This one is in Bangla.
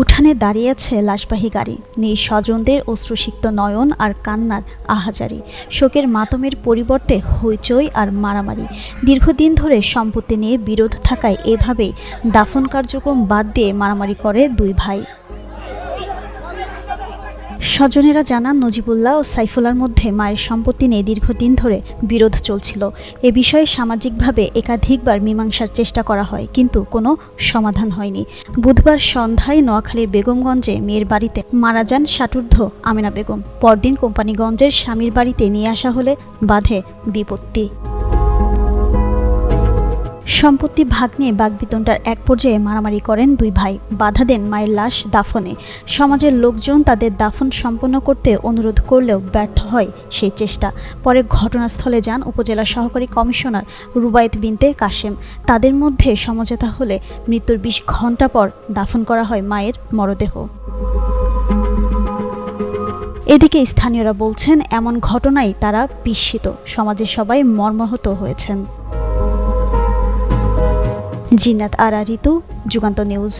উঠানে দাঁড়িয়েছে লাশবাহী গাড়ি। নেই স্বজনদের অশ্রুসিক্ত নয়ন আর কান্নার আহাজারি। শোকের মাতমের পরিবর্তে হইচই আর মারামারি। দীর্ঘদিন ধরে সম্পত্তি নিয়ে বিরোধ থাকায় এভাবে দাফন কার্যক্রম বাদ দিয়ে মারামারি করে দুই ভাই। স্বজনেরা জানান, নজিবুল্লাহ ও সাইফুল্লার মধ্যে মায়ের সম্পত্তি নিয়ে দীর্ঘদিন ধরে বিরোধ চলছিল। এ বিষয়ে সামাজিকভাবে একাধিকবার মীমাংসার চেষ্টা করা হয়, কিন্তু কোনো সমাধান হয়নি। বুধবার সন্ধ্যায় নোয়াখালীর বেগমগঞ্জে মেয়ের বাড়িতে মারা যান ষাটুর্ধ আমেনা বেগম। পরদিন কোম্পানিগঞ্জের স্বামীর বাড়িতে নিয়ে আসা হলে বাধে বিপত্তি। সম্পত্তি ভাগ নিয়ে বাগবিতণ্ডার এক পর্যায়ে মারামারি করেন দুই ভাই। বাধা দেন মায়ের লাশ দাফনে। সমাজের লোকজন তাদের দাফন সম্পন্ন করতে অনুরোধ করলেও ব্যর্থ হয় সেই চেষ্টা। পরে ঘটনাস্থলে যান উপজেলা সহকারী কমিশনার রুবায়েত বিনতে কাশেম। তাদের মধ্যে সমঝোতা হলে মৃত্যুর বিশ ঘণ্টা পর দাফন করা হয় মায়ের মরদেহ। এদিকে স্থানীয়রা বলছেন, এমন ঘটনায় তারা বিস্মিত। সমাজের সবাই মর্মাহত হয়েছেন। জিন্নাত আরা যুগান্ত নিউজ।